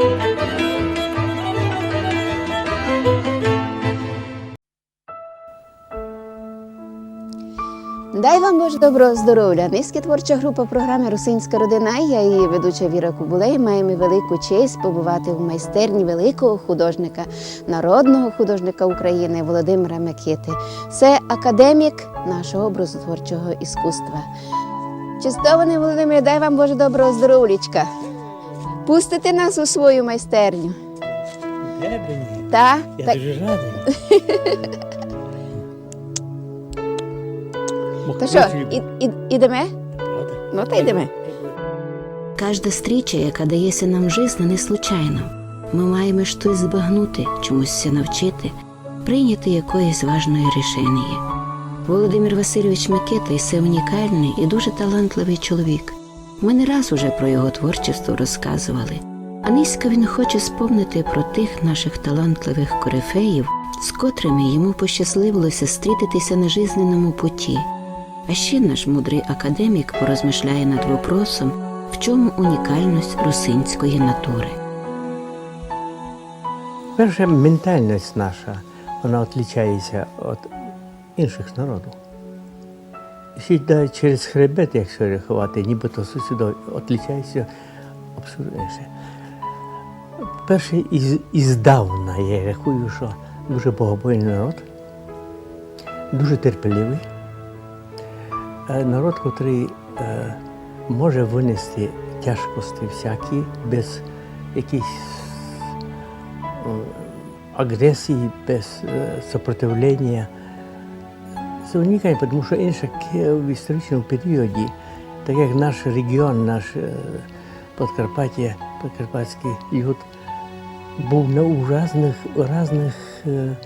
Дай вам Боже доброго здоров'я! Низька творча група програми Русинська родина. Я її ведуча Віра Кубулей. Маємо велику честь побувати в майстерні великого художника, народного художника України Володимира Микити. Це академік нашого образотворчого іскусства. Чистований Володимир, дай вам Боже доброго здоров'ячка. Пустите нас у свою майстерню. Та? Я Та- дуже радий. Та що, і, і, ідемо? Ну, та йдемо. Кожна стріча, яка дається нам жизнь, не случайно. Ми маємо щось збагнути, чомусь навчити, прийняти якоїсь важної рішення. Володимир Васильович Микита це унікальний і дуже талантливий чоловік. Ми не раз уже про його творчество розказували. А низько він хоче сповнити про тих наших талантливих корифеїв, з котрими йому пощасливилося стрітитися на жизненному путі. А ще наш мудрий академік порозмишляє над вопросом, в чому унікальність русинської натури. Перша ментальність наша, вона відрізняється від інших народів. Сюди через хребет, якщо рахувати, нібито сюди відрізняється абсолютно інше. Перше із, іздавна я рахую, що дуже богобойний народ, дуже терпеливий. Е, Народ, який е, може винести тяжкості всякі без якихось е, агресії, без е, сопротивлення. Це унікально, тому що інше в історичному періоді, так як наш регіон, наш е, Подкарпаття, Подкарпатський люд був на у різних, е,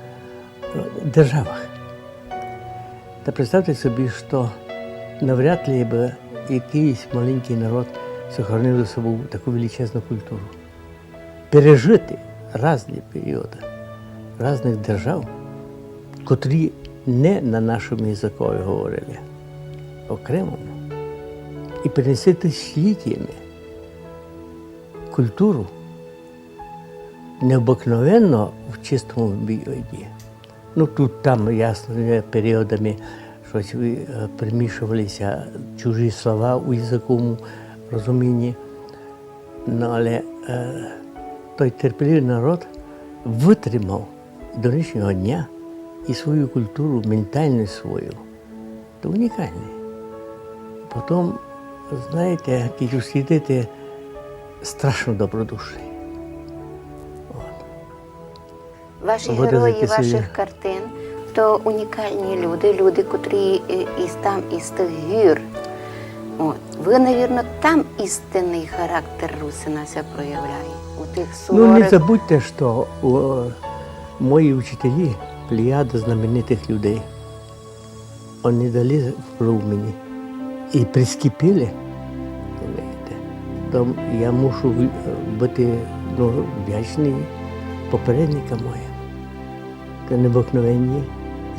державах. Та представте собі, що навряд ли би якийсь маленький народ сохранив за собою таку величезну культуру. Пережити різні періоди різних держав, котрі не на нашому язикові говорили, окремому, і перенести тисячоліттями культуру необикновенно в чистому віді. Ну тут там ясно періодами щось е, примішувалися чужі слова у язиковому розумінні. Ну, але е, той терпеливий народ витримав до нинішнього дня і свою культуру, ментальність свою. Це унікальний. Потім, знаєте, як слідити страшно добродушний. Ваші Виразити герої собі. ваших картин то унікальні люди, люди, котрі із там із тих гір. От. Ви, навірно, там істинний характер Русина ся проявляє. У тих Ну, не забудьте, що о, мої вчителі, плеяда знаменитих людей, вони дали мені і прискіпили. То я мушу бути ну, вдячний попередникам моїм. Це необикновенні.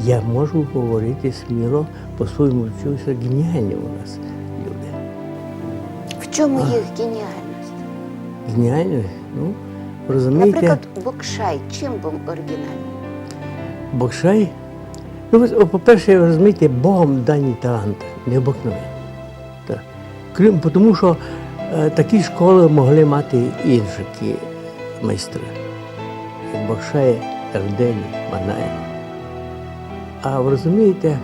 Я можу говорити сміло по-своєму чогось геніальні у нас люди. В чому їх геніальність? Геніальні, ну, розумієте. Наприклад, Бокшай чим був оригінальний? Бокшай. Ну, по-перше, розумієте, Богом дані таланти, необикновенні. Так. Крім, тому що е, такі школи могли мати інші майстри. Бокшай, Ерделі, Манаєв. А ви розумієте,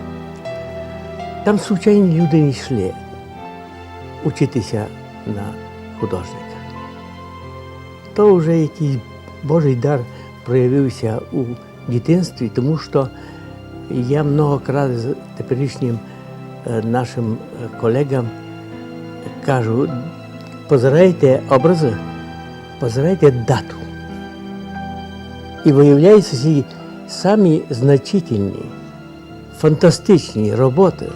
там звичайні люди не йшли учитися на художника. То вже якийсь Божий дар проявився у дитинстві, тому що я много разів теперішнім е, нашим е, колегам кажу, позирайте образи, позирайте дату. І виявляються ці самі значительні, фантастичні роботи.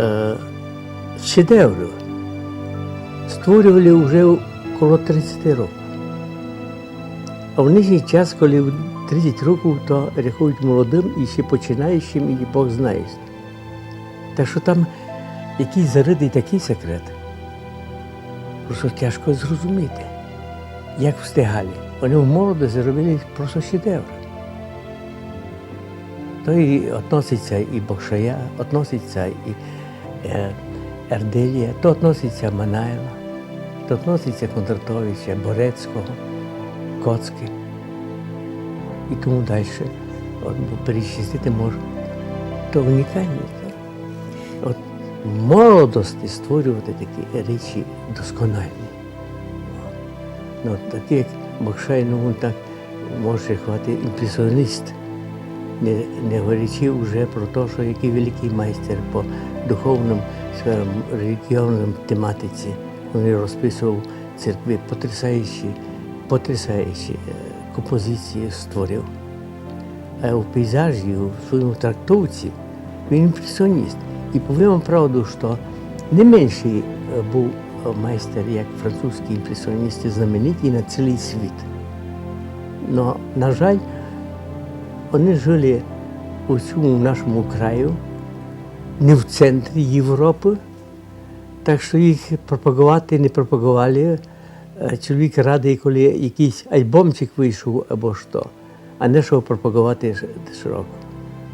Е, шедеврів створювали вже коло 30 років. А в нинішній час, коли 30 років, то рахують молодим і ще починаючим, і Бог знає. Так що там якийсь заритий такий секрет. просто тяжко зрозуміти, як встигали. Вони в молодості робили просто шедевр. То і відноситься і Бокшая, відноситься і е, Ерделія, то відноситься Манаєва, то відноситься Кондратовича, Борецького, Коцки і тому далі. От, перечислити можу. То унікальні. то. От молодості створювати такі речі доскональні. Ну, такі, як Бокшай, ну він так може хвати імпресіоніст, не, не говорячи вже про те, що який великий майстер по духовним сферам, релігіонним тематиці. Він розписував церкви, потрясаючі, потрясаючі е, композиції створив. А у пейзажі, у своєму трактовці, він імпресіоніст. І повім вам правду, що не менший е, був е, майстер, як французькі імпресіоністи, знамениті на цілий світ. Но, на жаль, вони жили у цьому нашому краю, не в центрі Європи, так що їх пропагувати не пропагували. Е, Чоловік радий, коли якийсь альбомчик вийшов або що, а не що пропагувати широко.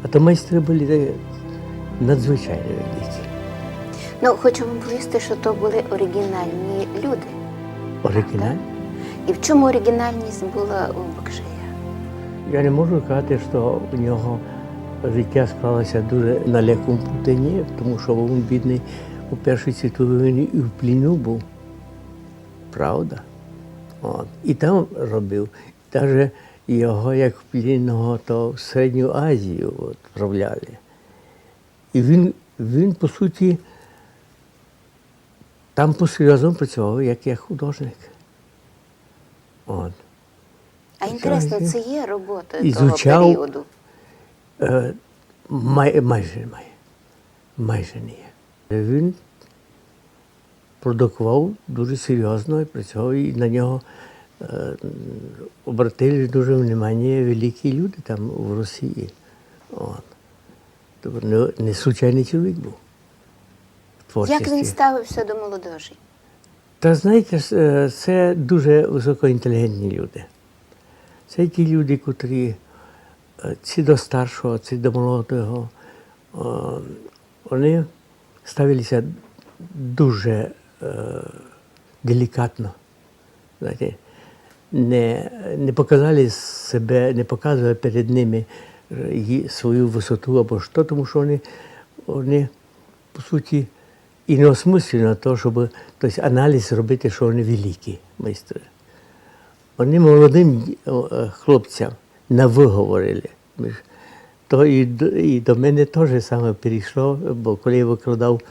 А то майстри були е, надзвичайно великі. Ну, хочу вам повісти, що то були оригінальні люди. Оригінальні. І в чому оригінальність була у Бакшая? Я не можу казати, що у нього життя склалося дуже на легкому путині, тому що він бідний у Першій світовій війні і в пліну був. Правда? От. І там робив. Навіть його як плінного, то в Середню Азію відправляли. І він, він, по суті, там по-серйозному працював як, як художник. От. А інтересно, це є робота Ізучав- того періоду. Е, май, майже має. Майже не є. Він продукував дуже серйозно і працював, і на нього е, обратили дуже внимання великі люди там в Росії. От. Тобто не, не случайний чоловік був. творчості. Як він ставився до молодежі? Та знаєте, е, це дуже високоінтелігентні люди. Це ті люди, котрі е, ці до старшого, ці до молодого, вони ставилися дуже делікатно. Знаєте, не, не показали себе, не показували перед ними е, свою висоту або що, тому що вони, вони по суті, і не осмислено то, щоб тобто, аналіз робити, що вони великі майстри. Вони молодим е, хлопцям навиговорили. То і, і до мене теж саме перейшло, бо коли я викладав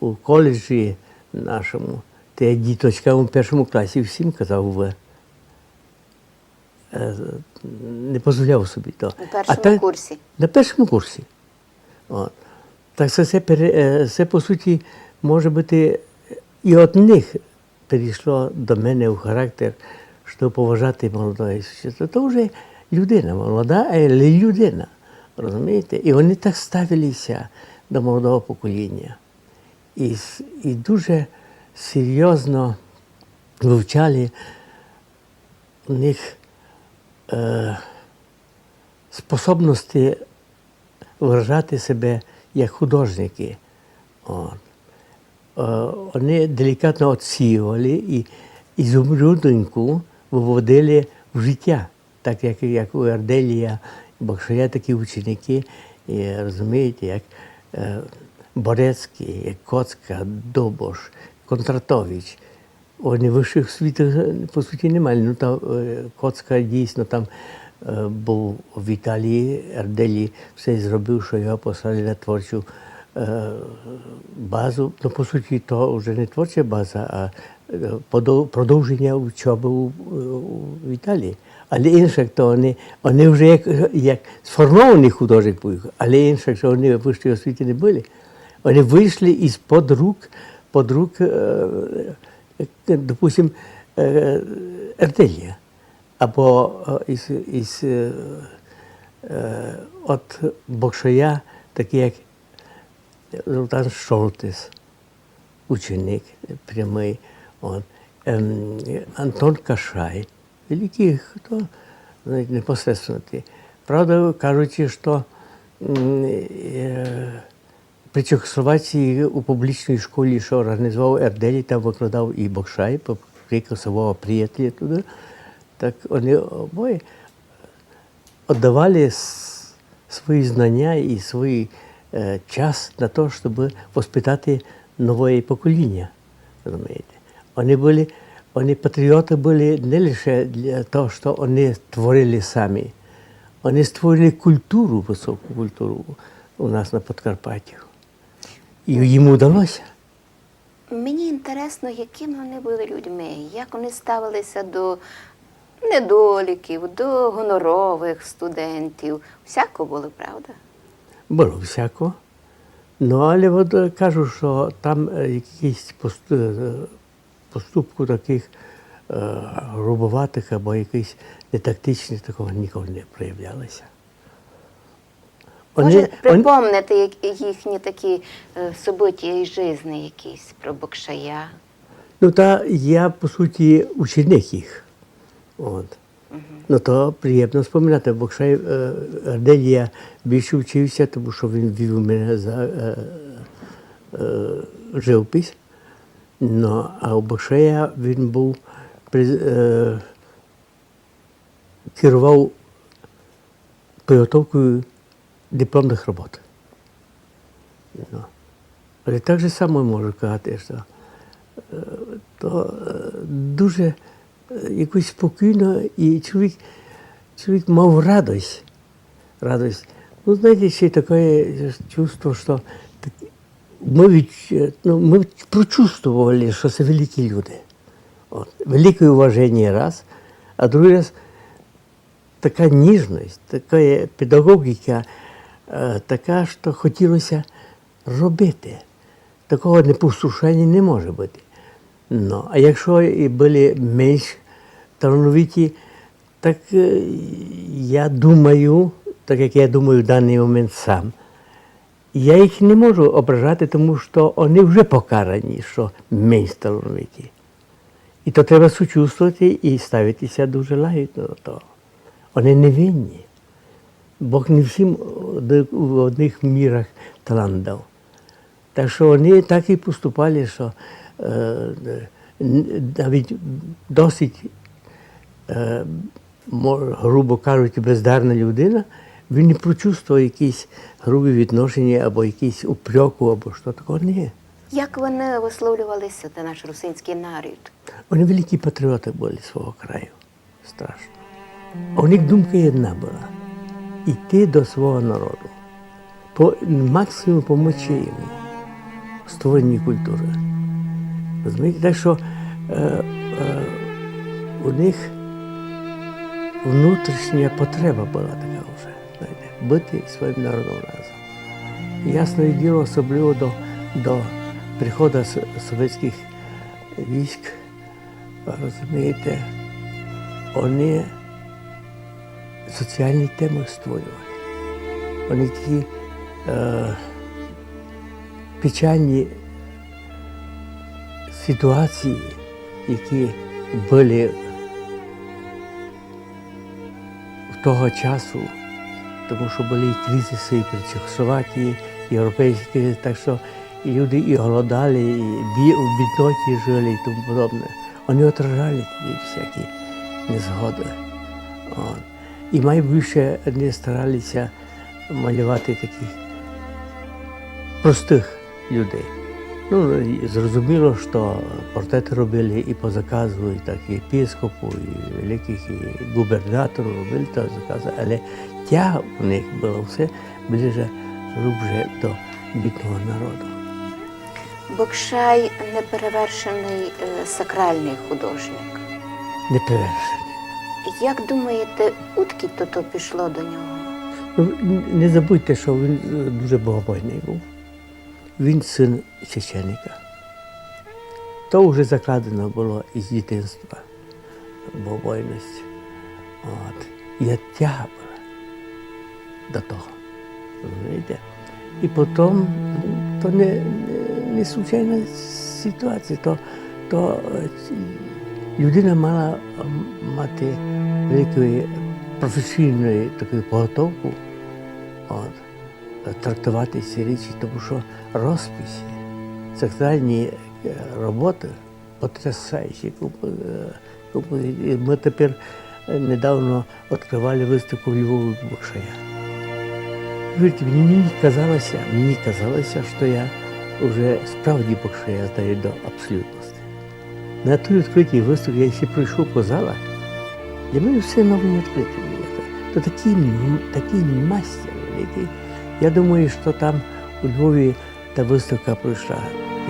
у коледжі нашому, то я діточкам у першому класі всім казав. Е, Не дозволяв собі то. У першому та- курсі. на першому курсі. От. Так це, це, пере- е, по суті, може бути і від них перейшло до мене в характер, що поважати молодого Ісуса. То вже людина молода, але людина. Розумієте? І вони так ставилися до молодого покоління. І, і дуже серйозно вивчали у них е, способності виражати себе як художники. От. Е, Вони делікатно відсіювали і ізумрудоньку виводили в життя, так як, як у Арделія, Бокшая такі ученики, і, розумієте, як е, Борецький, Коцка, Добош, Контратович. Вони вищих світах по суті немає. Ну, там, е, Коцка дійсно там е, був в Італії, Арделі, все зробив, що його послали на творчу е, базу. Ну, по суті, то вже не творча база, а продовження учоби в Італії. Але інше, то вони, вони вже як, як сформовані художник але інше, що вони в вищій освіті не були. Вони вийшли із под рук, под рук, е, е, допустим, е, Ерделія. Або із, із от Бокшая, такий як Золтан Шолтис, ученик прямий, От. Ем, Антон Кашай, великий хто, непосредственно ти. Правда, кажучи, що при Чехословації у публічній школі, що організував Ерделі, там викладав і Бокшай, приклад свого приятеля туди, так вони обоє віддавали свої знання і свій е, час на те, щоб воспитати нове покоління. Розумієте? Вони були, вони патріоти були не лише для того, що вони творили самі. Вони створили культуру, високу культуру у нас на Подкарпатті. І їм вдалося. Мені інтересно, якими вони були людьми, як вони ставилися до недоліків, до гонорових студентів. Всяко було, правда? Було всяко. Ну, але от е, кажу, що там е, якісь е, поступку таких грубоватих або якихось нетактичних такого ніколи не проявлялося. Може, припомнити їхні такі е, собиття із житті якісь про Бокшая. Ну, та я, по суті, ученик їх. От. Ну, то приємно споминати, бо ще е, я більше вчився, тому що він вів мене за е, е, живопис. Ну, а у Бошея він був е, керував підготовкою дипломних робот. Але так же само можу казати, що то е, дуже е, якось спокійно, і чоловік, чоловік мав радость. радость. Ну, знаєте, ще таке чувство, що ми, від, ну, ми прочувствували, що це великі люди. От. Велике уваження раз, а другий раз така ніжність, така педагогіка, така, що хотілося робити. Такого непослушання не може бути. Ну, а якщо і були менш талановиті, так е, я думаю, так як я думаю в даний момент сам, я їх не можу ображати, тому що вони вже покарані, що менш талановиті. І то треба сучувствувати і ставитися дуже лагідно до того. Вони невинні. Бог не всім в одних мірах талант дав. Так що вони так і поступали, що е, навіть досить, е, грубо кажучи, бездарна людина, він не прочувствував якісь грубі відношення або якісь упреку, або що такого ні. Як вони висловлювалися, та наш русинський народ? Вони великі патріоти були свого краю. Страшно. У них думка одна була йти до свого народу, по максимуму допомогти йому в створенні культури. Розумієте, так що е, е, у них внутрішня потреба була така вже, знаєте, бути своїм народом разом. Ясне діло, особливо до, до приходу совєтських військ, розумієте, вони соціальні теми створювали. Вони ті е, печальні ситуації, які були в того часу, тому що були і кризиси і при Чехословакії, і європейські кризи, так що люди і голодали, і в бідноті жили і тому подобне. Вони отражали ті всякі незгоди. От. І найбільше вони старалися малювати таких простих людей. Ну, зрозуміло, що портрети робили і по заказу, і так і епіскопу, і великих, і губернатору робили то закази, але тяга у них була все ближе глубже до бідного народу. Бокшай неперевершений е, сакральний художник. Не перевершені. Як думаєте, утки то то пішло до нього? Ну, не забудьте, що він е, дуже богобойний був. Він син священника. То вже закладено було із дитинства богобойність. От. І тяга була до того. Розумієте? І потім то не, не, не случайна ситуація, то, то е, людина мала мати великої професійної таку підготовку, от, трактувати ці речі, тому що розписи, сакральні е, роботи потрясаючі. Е, Ми тепер недавно відкривали виставку в Львові Букшая. Вірте, мені, казалося, мені казалося, що я вже справді Букшая здаю до абсолютності. На той відкритій виставці я ще пройшов по залах, для мене все нове і відкрите було. То такий, такий мастер великий. Я думаю, що там у Львові та виставка пройшла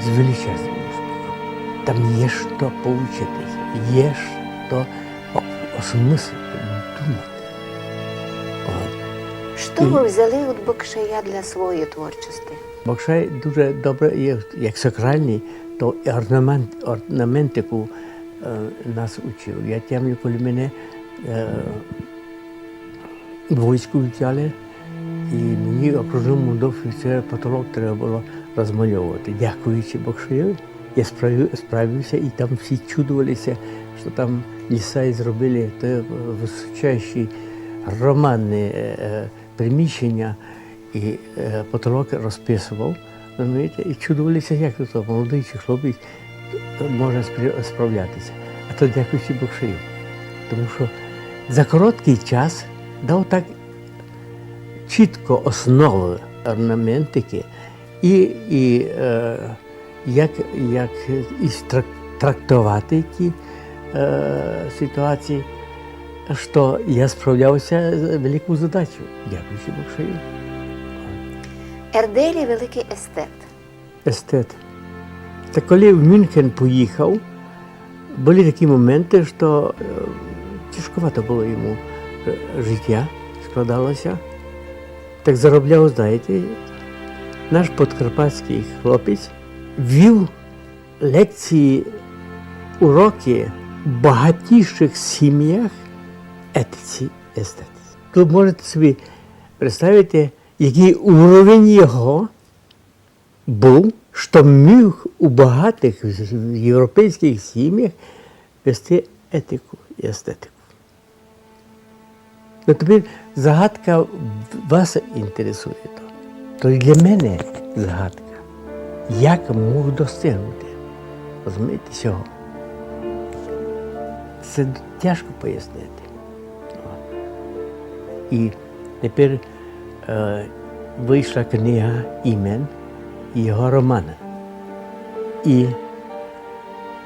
з величезним успіхом. Там є що поучитися, є що осмислити, думати. Що ви взяли від Бокшая для своєї творчості? Бокшай дуже добре як сакральний, то орнамент, орнаментику нас учив. Я пам'ятаю, коли мене в війську взяли, і мені окружному офіцера потолок треба було розмальовувати. Дякуючи Бокшаю, я справив, справився, і там всі чудувалися, що там ліса і зробили те височайші романне приміщення, і потолок розписував. Розумієте, і чудувалися, як то молодий чи хлопець може справлятися. А то дякуючи Бокшаю. Тому що за короткий час дав так чітко основи орнаментики і, і е, як, як і трактувати ті е, ситуації, що я справлявся з великою задачею. Дякуючи Бокшаю. Ерделі великий естет. естет. Та коли в Мюнхен поїхав, були такі моменти, що е, тяжковато було йому е, життя складалося. Так заробляв, знаєте, наш подкарпатський хлопець вів лекції, уроки в багатіших сім'ях етиці естетиці. Тут можете собі представити, який уровень його був, що міг у багатих європейських сім'ях вести етику і естетику. Ну, тепер загадка вас інтересує. То, і для мене загадка. Як мог достигнути? Розумієте цього? Це тяжко пояснити. І тепер вийшла книга імен його романа. І,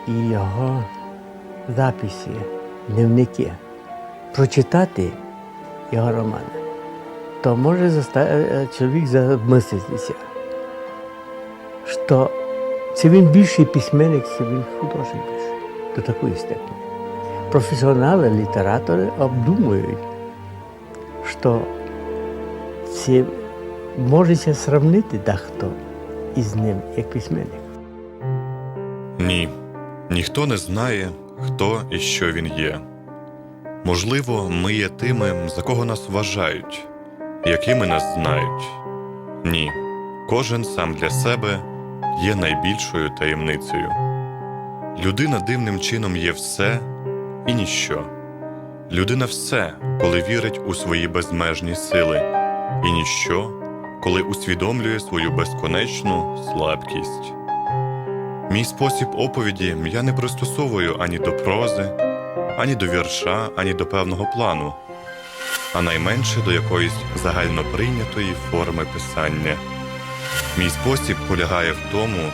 його записи, дневники. Прочитати його романи, то може заста... е, чоловік замислитися, що це він більший письменник, це він художник до такої степені. Професіонали, літератори обдумують, що це можеться сравнити дехто із ним як письменник. Ні, ніхто не знає, хто і що він є. Можливо, ми є тими, за кого нас вважають, якими нас знають. Ні, кожен сам для себе є найбільшою таємницею. Людина дивним чином є все і ніщо. Людина все, коли вірить у свої безмежні сили, і ніщо, коли усвідомлює свою безконечну слабкість. Мій спосіб оповіді я не пристосовую ані до прози, ані до вірша, ані до певного плану, а найменше до якоїсь загальноприйнятої форми писання. Мій спосіб полягає в тому,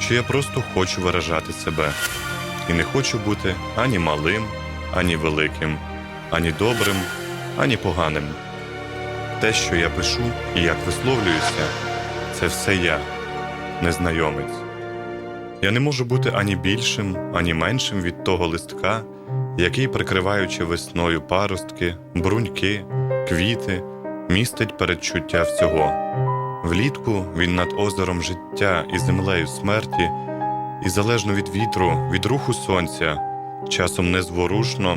що я просто хочу виражати себе і не хочу бути ані малим, ані великим, ані добрим, ані поганим. Те, що я пишу і як висловлююся, це все я, незнайомець. Я не можу бути ані більшим, ані меншим від того листка, який, прикриваючи весною паростки, бруньки, квіти, містить передчуття всього. Влітку він над озером життя і землею смерті, і залежно від вітру, від руху сонця, часом незворушно,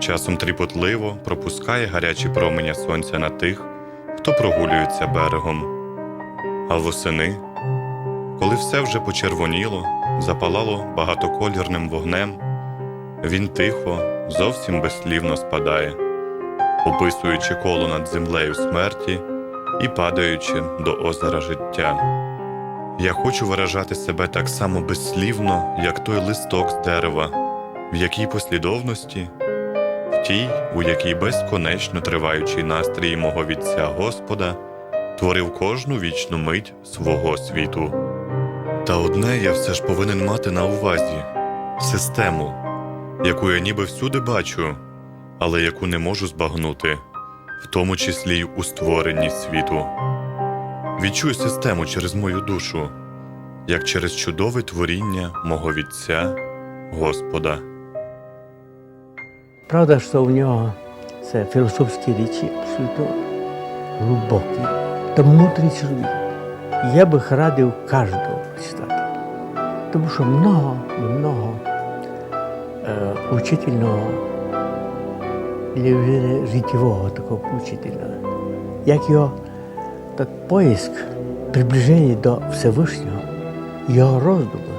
часом тріпотливо пропускає гарячі променя сонця на тих, хто прогулюється берегом. А восени Коли все вже почервоніло, запалало багатоколірним вогнем, він тихо, зовсім безслівно спадає, описуючи коло над землею смерті і падаючи до озера життя. Я хочу виражати себе так само безслівно, як той листок з дерева, в якій послідовності, тій, у якій безконечно триваючий настрій мого Вітця Господа творив кожну вічну мить свого світу. Та одне я все ж повинен мати на увазі систему, яку я ніби всюди бачу, але яку не можу збагнути, в тому числі й у створенні світу. Відчую систему через мою душу, як через чудове творіння мого Вітця Господа. Правда, що в нього це філософські речі абсолютно глибокі та мудрий чоловік. Я би радив кожного прочитати. Тому що много, много е, учительного для життєвого такого учителя. Як його так поиск, приближення до Всевишнього, його роздуми,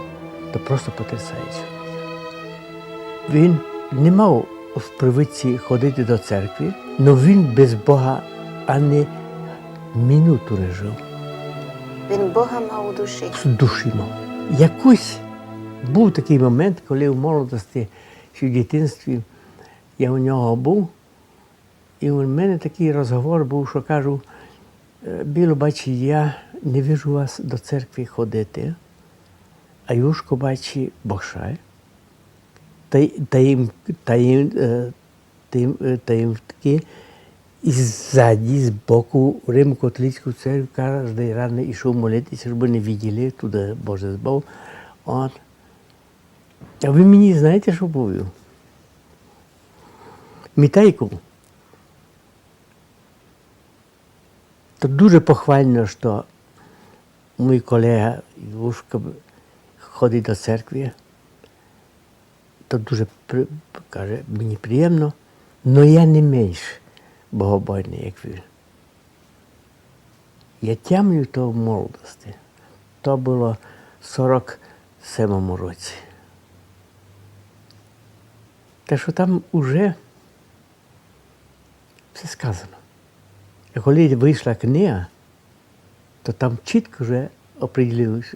то просто потрясаюче. Він не мав в привичці ходити до церкви, але він без Бога ані минуту не жив. Він Бога мав у душі. з душі мав. Якось був такий момент, коли в молодості чи в дитинстві я у нього був, і у мене такий розговор був, що кажу, «Е, Біло, бачи, я не вижу вас до церкви ходити, а Юшко бачи бошай. Та, й- та їм, та їм, е, е, та їм таки і ззаді, з боку Римо-католицьку церкву кожен рано йшов молитися, щоб не виділи туди Боже збав. От. А ви мені знаєте, що повів? Мітайку. То дуже похвально, що мій колега Івушка ходить до церкви. То дуже каже, мені приємно, але я не менш богобойний, як він. Я тямлю то в молодості. То було в 47-му році. Те, що там уже все сказано. І коли вийшла книга, то там чітко вже оприділив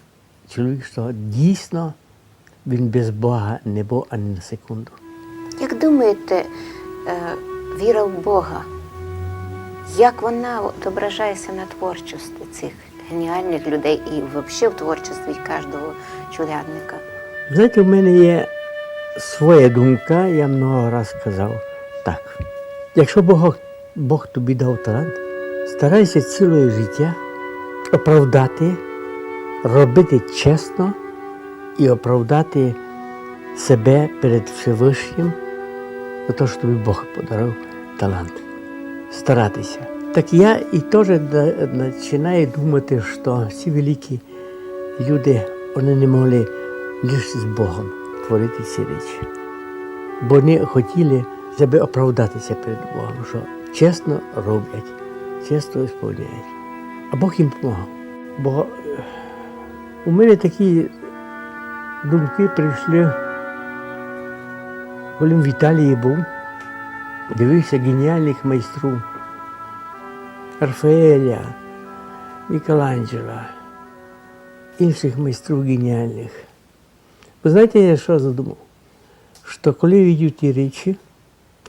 чоловік, що дійсно він без Бога не був ані на секунду. Як думаєте, е, віра в Бога, як вона відображається на творчості цих геніальних людей і взагалі в творчості кожного чоловіка? Знаєте, в мене є своя думка, я много раз казав так. Якщо Бог, Бог тобі дав талант, старайся ціле життя оправдати, робити чесно і оправдати себе перед Всевишнім за те, що тобі Бог подарував талант. Старатися. Так я і теж починаю думати, що ці великі люди вони не могли лише з Богом творити ці речі. Бо вони хотіли себе оправдатися перед Богом, що чесно роблять, чесно сповняють. А Бог їм допомагав. Бо е, у мене такі думки прийшли, коли в Італії був, дивився геніальних майстрів Рафаеля, Мікеланджела, інших майстрів геніальних. Ви знаєте, я що задумав? Що коли видю ті речі,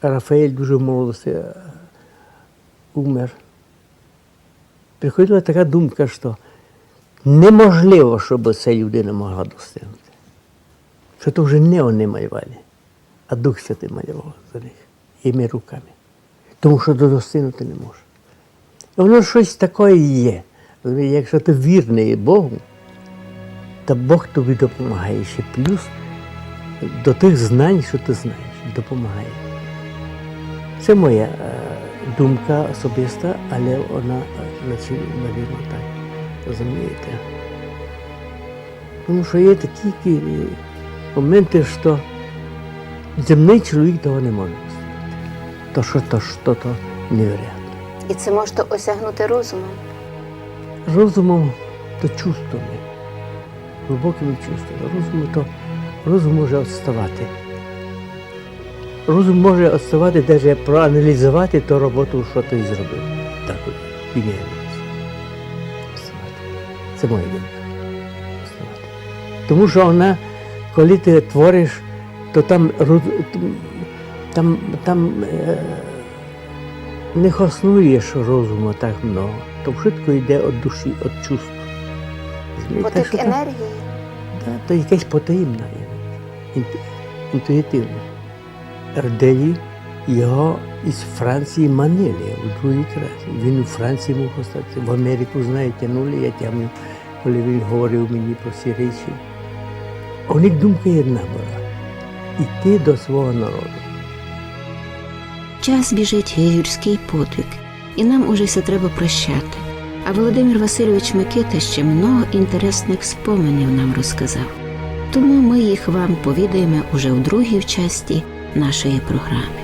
Рафаель дуже молодості е, умер, приходила така думка, що неможливо, щоб ця людина могла достигнути. Що то вже не вони малювали, а Дух Святий малював за них іми руками. Тому що достигнути не може. Воно щось таке є. Якщо ти вірний Богу, та Бог тобі допомагає ще плюс до тих знань, що ти знаєш, допомагає. Це моя е, думка особиста, але вона, е, наче, навірно, так. Розумієте? Тому що є такі кі- моменти, що земний чоловік того не може. То що то, що то невероятно. І це можете осягнути розумом. Розумом та чувствами. глибокими чувствами. Розум то розум може відставати. Розум може відставати, навіть проаналізувати ту роботу, що ти зробив. Так от, він. Це моя думка. Тому що вона, коли ти твориш, то там, там, там е, не хоснуєш розуму так много. То швидко йде від душі, від чувств. Так енергії. Да, то якесь потаємне, інту- інтуїтивне. Ерделі його із Франції манили у другій класі. Він у Франції мог остатися. В Америку, знаю, тягнули, я тягнув, коли він говорив мені про ці речі. У них думка одна була йти до свого народу. Час біжить гірський подвиг, і нам уже все треба прощати. А Володимир Васильович Микита ще много інтересних споменів нам розказав. Тому ми їх вам повідаємо уже в другій часті нашої програми.